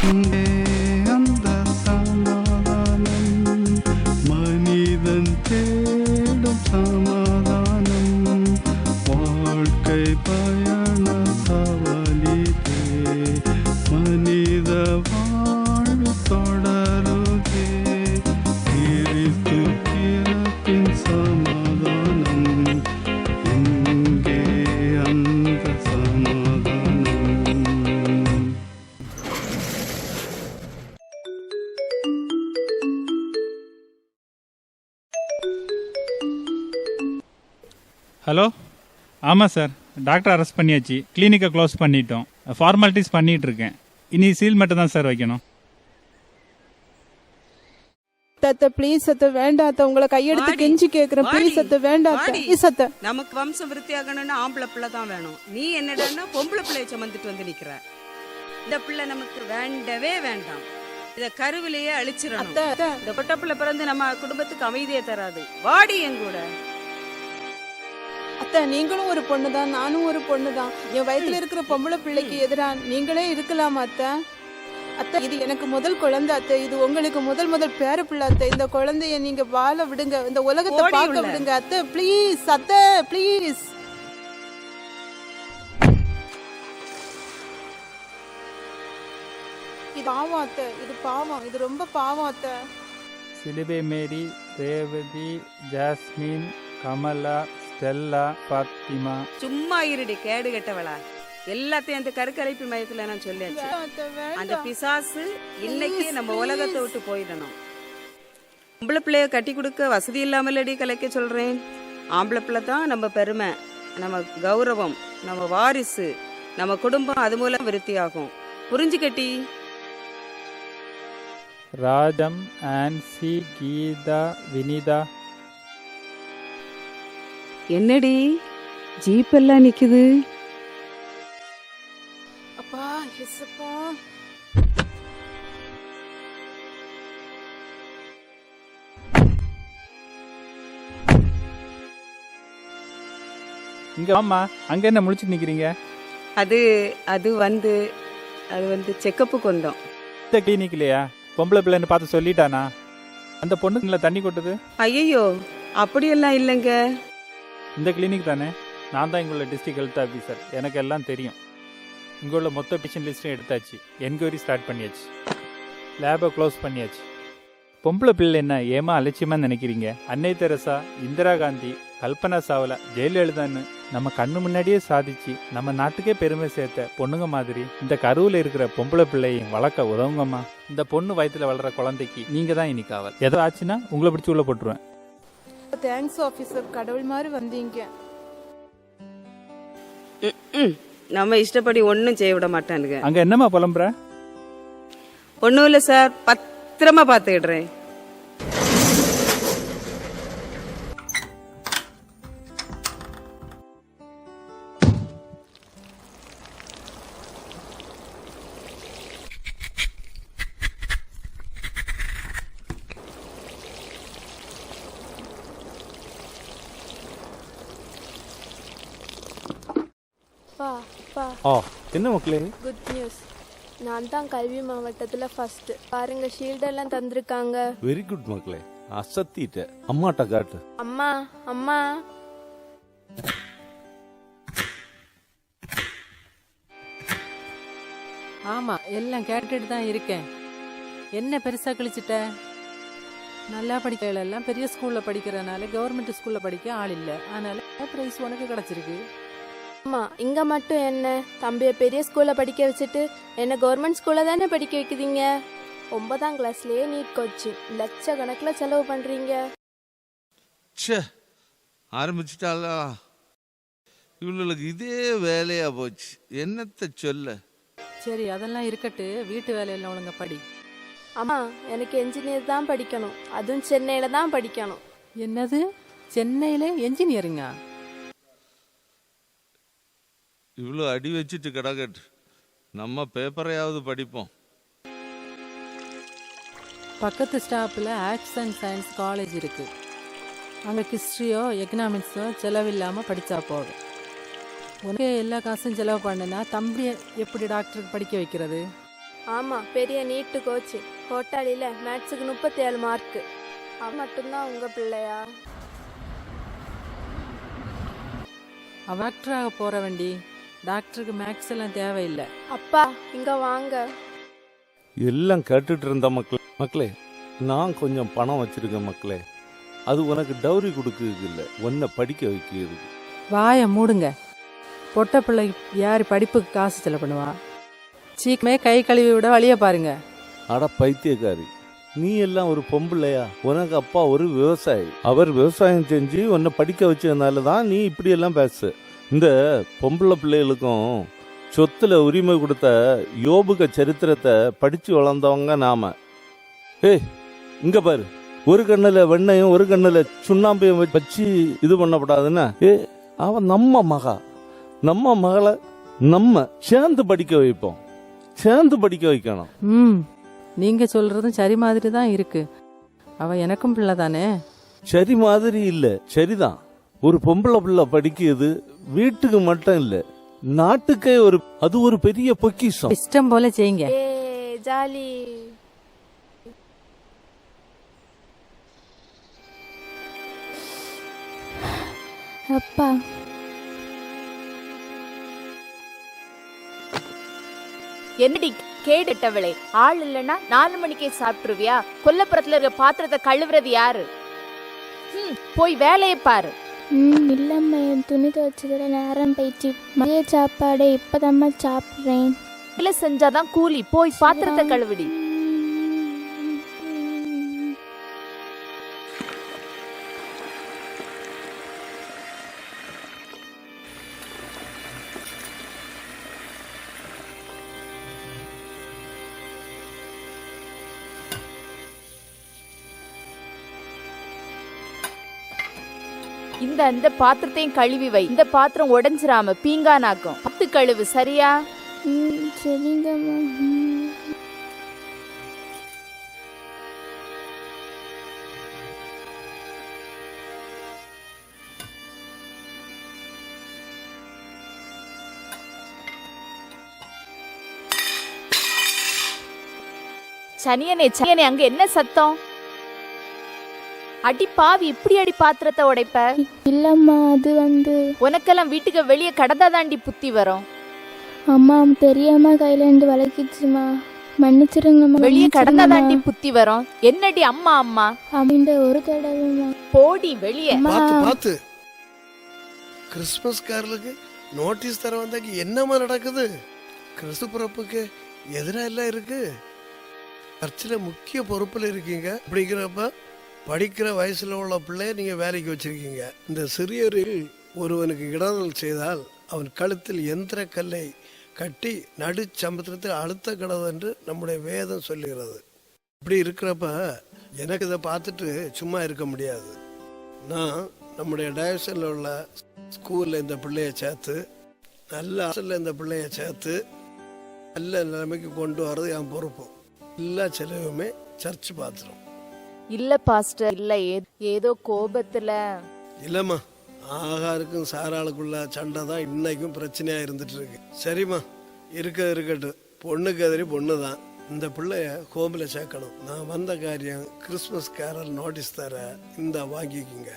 Mm-hmm. Hello? ஆமாம் sir. Doctor arrest பண்ணியாச்சு. கிளினிக்கை க்ளோஸ் பண்ணிட்டோம். ஃபார்மாலிட்டிஸ் பண்ணிட்டு இருக்கேன் இனி சீல் மட்டும் தான் சார் வைக்கணும். அத்தை ப்ளீஸ் அத்தை வேண்டாம் அத்தை. உங்களை கையெடுத்து கெஞ்சி கேக்குறேன் ப்ளீஸ் அத்தை வேண்டாம். ப்ளீஸ் அத்தை. நமக்கு வம்சம் விருத்தியாகணும்னு ஆம்பளை பிள்ளை தான் வேணும். நீ என்னடான்னா பொம்பளை பிள்ளைய சுமந்துட்டு வந்து நிக்கிற. இந்த பிள்ளை நமக்கு வேண்டவே வேண்டாம். இத கருவிலேயே அழிச்சிடணும். இந்த பொட்ட பிள்ளை பிறந்து நம்ம குடும்பத்துக்கு அமைதியை தராது. வாடி என் கூட. அத்தை நீங்களும் ஒரு பொண்ணு தான் நானும் ஒரு பொண்ணு தான் என் வயித்துல இருக்கிற பொம்பளை பிள்ளைக்கு எதிரா நீங்களே இருக்கலாமா அத்தை? அத்தை இது எனக்கு முதல் குழந்தை அத்தை. இது உங்களுக்கு முதல் முதல் பேர பிள்ளை அத்தை. இந்த குழந்தைய நீங்க வாழ விடுங்க. இந்த உலகத்தை பார்க்க. விடுங்க அத்தை. ப்ளீஸ் அத்தை ப்ளீஸ் இது பாவம் அத்தை. இது பாவம். இது ரொம்ப பாவம் அத்தை. சிலுவை மேரி ரேவதி ஜாஸ்மின் கமலா ஸ்டெல்லா பாத்திமா. சும்மா இருடி கேடு கெட்டவளா. எல்லாத்தையும் அந்த கருக்கலைப்பு மையத்துல நான் சொல்லியாச்சு. அந்த. பிசாசு இன்னைக்கு நம்ம. உலகத்தை விட்டு போயிடணும். பொம்பளை பிள்ளைய கட்டி கொடுக்க வசதி இல்லாமலடி கலைக்க சொல்றேன். ஆம்பளை பிள்ளை தான் நம்ம பெருமை நம்ம கௌரவம் நம்ம வாரிசு நம்ம குடும்பம் அது மூலம் விருத்தியாகும். புரிஞ்சு கட்டி ராஜம் ஆன்சி கீதா வினிதா என்னடி? ஜீப் எல்லாம் நிக்குது. அப்பா எஸ்ப்பா இங்க ஆமா அங்க என்ன முழிச்சு நிக்கிறீங்க? அது அது வந்து அது வந்து செக்கப்புக்கு வந்தோம். இந்த கிளினிக்லையா பொம்பளை பிள்ளைன்னு பார்த்து சொல்லிட்டானா? அந்த பொண்ணுங்கள தண்ணி கொட்டுது? ஐயோ அப்படியெல்லாம் இல்லைங்க. இந்த கிளினிக் தானே? நான் தான் இங்குள்ள டிஸ்ட்ரிக்ட் ஹெல்த் ஆஃபீஸர் எனக்கு எல்லாம் தெரியும். இங்கே உள்ள மொத்த பேஷண்ட் லிஸ்ட்டும் எடுத்தாச்சு. என்கொயரி ஸ்டார்ட் பண்ணியாச்சு. லேபை க்ளோஸ் பண்ணியாச்சு. பொம்பளை பிள்ளை என்ன ஏமா அலட்சியமாக நினைக்கிறீங்க? அன்னை தெரசா இந்திரா காந்தி கல்பனா சாவலா ஜெயலலிதான்னு நம்ம கண்ணு முன்னாடியே சாதிச்சு நம்ம நாட்டுக்கே பெருமை சேர்த்த பொண்ணுங்க மாதிரி இந்த கருவில் இருக்கிற பொம்பளை பிள்ளையும் வளர்க்க உதவுங்கம்மா. இந்த பொண்ணு வயத்தில் வளர்ற குழந்தைக்கு நீங்கள் தான் இனி காவல். ஏதோ ஆச்சுன்னா உங்களை பிடிச்சி உள்ள போட்டுருவேன். தேங்க்ஸ் ஆபீசர் கடவுள் மாதிரி வந்தீங்க. நம்ம இஷ்டப்படி ஒன்றும் செய்ய விட மாட்டானுங்க. அங்க என்னம்மா புலம்புற? ஒன்றும் இல்லை சார். பத்திரமா பார்த்துக்கிடுறேன். பா பா. ஆ என்ன மக்களே? குட் நியூஸ் நான் தான் கல்வி மாவட்டத்தில் ஃபர்ஸ்ட் பாருங்க ஷீல்டெல்லாம் தந்திருக்காங்க. வெரி குட் மக்களே. அசத்திட்ட. அம்மாட்ட காட்டு. அம்மா அம்மா. ஆமா எல்லாம் கேட்டுட்டு தான் இருக்கேன். என்ன பெருசா கழிச்சிட்ட? நல்லா படிக்கல எல்லாம் பெரிய ஸ்கூல்ல படிக்கிறனால கவர்மெண்ட் ஸ்கூல்ல படிக்க ஆள் இல்ல. அதனால பிரைஸ் உனக்கு கிடைச்சிருக்கு. அம்மா இங்க மட்டும் என்ன? தம்பியை பெரிய ஸ்கூல்ல படிக்க வச்சுட்டு என்ன கவர்மெண்ட் ஸ்கூல்ல தானே படிக்க வைக்கிறீங்க? ஒன்பதாம் கிளாஸ்லயே நீட் கோச்சிங் லட்சக்கணக்கில் செலவு பண்றீங்க. ச்சே ஆரம்பிச்சிட்டாளா? இவளுக்கு இதே வேலையா போச்சு. என்னத்த சொல்ல? சரி அதெல்லாம் இருக்கட்டு. வீட்டு வேலையெல்லாம் ஒழுங்கா படி. அம்மா எனக்கு என்ஜினியர் தான் படிக்கணும். அதுவும் சென்னையில தான் படிக்கணும். என்னது? சென்னையில என்ஜினியரிங்கா இவ்வளோ அடி வச்சுட்டு கிடக்கட்டு. நம்ம பேப்பரையாவது படிப்போம். பக்கத்து ஸ்டாப்பில் ஆர்ட்ஸ் அண்ட் சயின்ஸ் காலேஜ் இருக்கு. அங்கே ஹிஸ்ட்ரியோ எக்கனாமிக்ஸோ செலவில்லாமல் படித்தா போதும். உனக்கு எல்லா காசும் செலவு பண்ணுனா தம்பியை எப்படி டாக்டருக்கு படிக்க வைக்கிறது? ஆமா பெரிய நீட்டு கோச்சு கோட்டாளியில மேத்ஸுக்கு முப்பத்தி ஏழு மார்க்கு அவன் மட்டும்தான் உங்க பிள்ளையா? அவன் டாக்டராக போற வண்டி டாக்டருக்கு மேக்ஸ் எல்லாம் தேவையில்லை. அப்பா இங்க வாங்க. எல்லாம் கேட்டுட்டு இருந்த மக்கள் மக்களே நான் கொஞ்சம் பணம் வச்சிருக்கேன் மக்களே. அது உனக்கு டௌரி கொடுக்கறதுக்கு இல்லை உன்னை படிக்க வைக்கிறது. வாயை மூடுங்க. பொட்ட பிள்ளை யார் படிப்புக்கு காசு செலவு பண்ணுவா? சீக்கிரமே கை கழுவி விட வழியை பாருங்க. அட பைத்தியக்காரி நீ எல்லாம் ஒரு பொம்பளையா? உனக்கு அப்பா ஒரு விவசாயி. அவர் விவசாயம் செஞ்சு உன்னை படிக்க வச்சதுனால தான் நீ இப்படி எல்லாம் பேச. இந்த பொம்பளை பிள்ளைகளுக்கும் சொத்துல உரிமை கொடுத்த யோபுக சரித்திரத்தை படிச்சு வளர்ந்தவங்க நாம. ஏய் இங்க பாரு. ஒரு கண்ணுல வெண்ணையும் ஒரு கண்ணுல சுண்ணாம்பையும் வச்சு இது பண்ணப்படாதுன்னா ஏ அவன் நம்ம மகா. நம்ம மகளை நம்ம சேர்ந்து படிக்க வைப்போம். சேர்ந்து படிக்க வைக்கணும். ம் நீங்க சொல்றதும் சரி மாதிரி தான் இருக்கு. அவ எனக்கும் பிள்ளை தானே? சரி மாதிரி இல்ல சரிதான். ஒரு பொம்பளை பிள்ளை படிக்கிறது வீட்டுக்கு மட்டும் இல்ல நாட்டுக்கே ஒரு அது ஒரு பெரிய பொக்கிஷம். இஷ்டம் போல செய்யுங்க. ஏ ஜாலி. அப்பா. என்னடி கேடுட்டவளே? ஆள் இல்லைன்னா நாலு மணிக்கே சாப்பிட்டுருவியா? கொல்லப்புறத்துல இருக்க பாத்திரத்தை கழுவுறது யாரு? ம், போய் வேலையை பாரு. ம் இல்லைம்மா என் துணி துவைச்சதுல நேரம் போயிடுச்சு. மதிய சாப்பாடு இப்போதாம்மா சாப்பிட்றேன். வேலை செஞ்சாதான் கூலி. போய் பாத்திரத்தை கழுவுடி. இந்த இந்த பாத்திரத்தையும் கழுவி வை. இந்த பாத்திரம் உடைஞ்சிராம பீங்கானாக்கும். பத்து கழுவு சரியா? ம். சனியனே சனியனே அங்க என்ன சத்தம்? அடி பாவி இப்படி அடி பாத்திரத்தை உடைப்ப? இல்லைம்மா அது வந்து உனக்கெல்லாம் வீட்டுக்கு வெளியே கடந்தா தாண்டி புத்தி வரும். அம்மா தெரியாம கையில இருந்து வளர்க்கிச்சுமா? மன்னிச்சிருங்கம்மா வெளியே கடந்தா தாண்டி. புத்தி வரும். என்னடி அம்மா அம்மா? அப்படின்ற ஒரு தடவைம்மா போடி வெளியே. பார்த்து பார்த்து. கிறிஸ்மஸ் காரலுக்கு நோட்டீஸ் தர வந்தாக்கி என்னம்மா நடக்குது? கிறிஸ்து பிறப்புக்கு எதிராக எல்லாம் இருக்கு? சர்ச்சில் முக்கிய பொறுப்பில் இருக்கீங்க அப்படிங்கிறப்ப படிக்கிற வயசுல உள்ள பிள்ளைய நீங்க வேலைக்கு வச்சிருக்கீங்க. இந்த சிறியரில் ஒருவனுக்கு இடரல் செய்தால் அவன் கழுத்தில் எந்திர கல்லை கட்டி நடு சமுத்திரத்தில் அழுத்த கிடது என்று நம்முடைய வேதம் சொல்லுகிறது. இப்படி இருக்கிறப்ப எனக்கு இதை பார்த்துட்டு சும்மா இருக்க முடியாது. நான் நம்முடைய டயசனில் உள்ள ஸ்கூலில் இந்த பிள்ளைய சேர்த்து நல்ல ஹாஸ்டலில் இந்த பிள்ளைய சேர்த்து நல்ல நிலைமைக்கு கொண்டு வர்றது என் பொறுப்பு. எல்லா செலவுமே சர்ச் பாத்திரம். இல்ல பாஸ்டர் இல்ல ஏதோ கோபத்துல. இல்லைம்மா. ஆகாருக்கும் சாராளுக்குள்ள சண்டை தான் இன்னைக்கும் பிரச்சனையாக இருந்துட்டு இருக்கு சரிம்மா. இருக்க இருக்கட்டும். பொண்ணுக்கு எதிரி பொண்ணு தான். இந்த பிள்ளைய ஹோமில் சேர்க்கணும். நான் வந்த காரியம் கிறிஸ்மஸ் கேரல் நோட்டீஸ் தர இந்த வாங்கிக்கிங்க.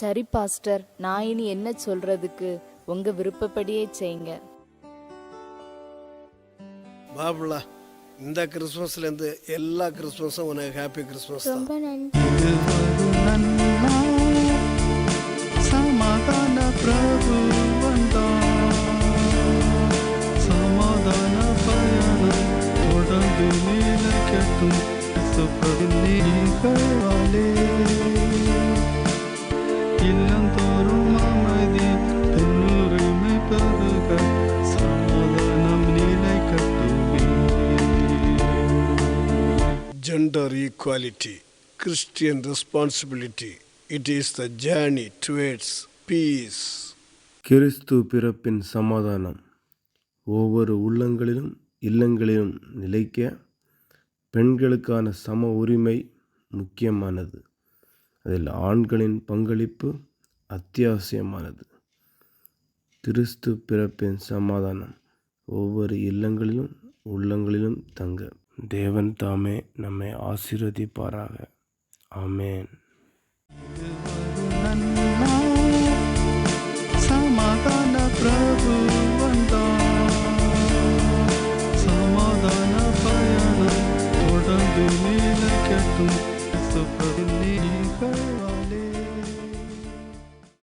சரி பாஸ்டர் நான் இனி என்ன சொல்றதுக்கு உங்க விருப்பப்படியே செய்யுங்க. பாபுலா இந்த கிறிஸ்மஸ்லேருந்து எல்லா கிறிஸ்மஸும் உனக்கு ஹாப்பி கிறிஸ்மஸ் ரொம்ப சமாதான பிரபு சமாதான பயணம் தொடர்ந்து இல்லந்தோறும் gender equality, Christian responsibility it is the journey towards peace கிறிஸ்து பிறப்பின் சமாதானம். ஒவ்வொரு உள்ளங்களிலும் இல்லங்களிலும் நிலைக்க பெண்களுக்கான சம உரிமை முக்கியமானது. அதில் ஆண்களின் பங்களிப்பு அத்தியாவசியமானது. கிறிஸ்து பிறப்பின் சமாதானம் ஒவ்வொரு இல்லங்களிலும் உள்ளங்களிலும் தங்க தேவன் தாமே நம்மை ஆசீர்வதிப்பாராக. ஆமேன். சமாதான பிரபு வந்தான் சமாதான பயணம் தொடர்ந்து நீல கேட்டும் நீ